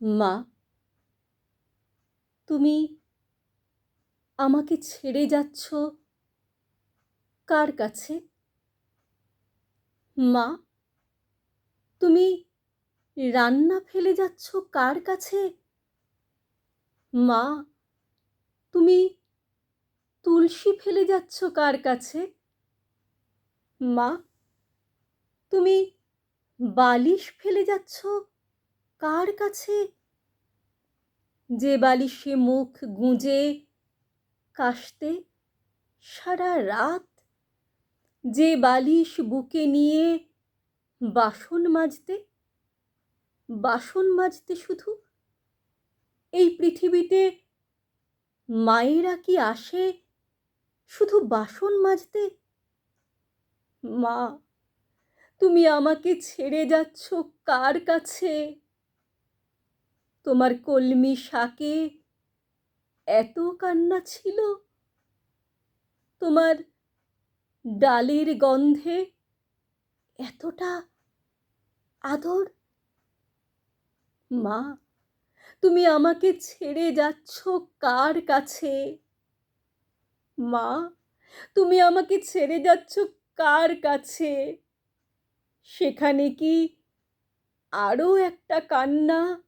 মা, তুমি আমাকে ছেড়ে যাচ্ছ কার কাছে? মা, তুমি রান্না ফেলে যাচ্ছ কার কাছে? মা, তুমি তুলসী ফেলে যাচ্ছ কার কাছে? মা, তুমি বালিশ ফেলে যাচ্ছ কার কাছে? যে বালিশে মুখ গুঁজে কাশতে সারা রাত? যে বালিশ বুকে নিয়ে বাসন মাজতে? বাসন মাজতে শুধু? এই পৃথিবীতে মায়েরা কি আসে শুধু বাসন মাজতে? মা, তুমি আমাকে ছেড়ে যাচ্ছ কার কাছে? তোমার কলমি শাকে এত কান্না ছিল? তোমার ডালের গন্ধে এতটা আদর? মা, তুমি আমাকে ছেড়ে যাচ্ছ কার কাছে? মা, তুমি আমাকে ছেড়ে যাচ্ছ কার কাছে? সেখানে কি আরও একটা কান্না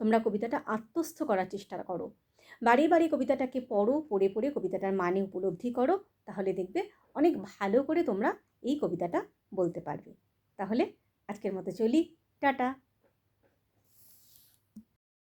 তোমরা কবিতাটা আত্মস্থ করার চেষ্টা করো। বাড়ি বাড়ি কবিতাটাকে পড়ো, পড়ে পড়ে কবিতাটার মানে উপলব্ধি করো, তাহলে দেখবে অনেক ভালো করে তোমরা এই কবিতাটা বলতে পারবে। তাহলে আজকের মতো চলি, টাটা।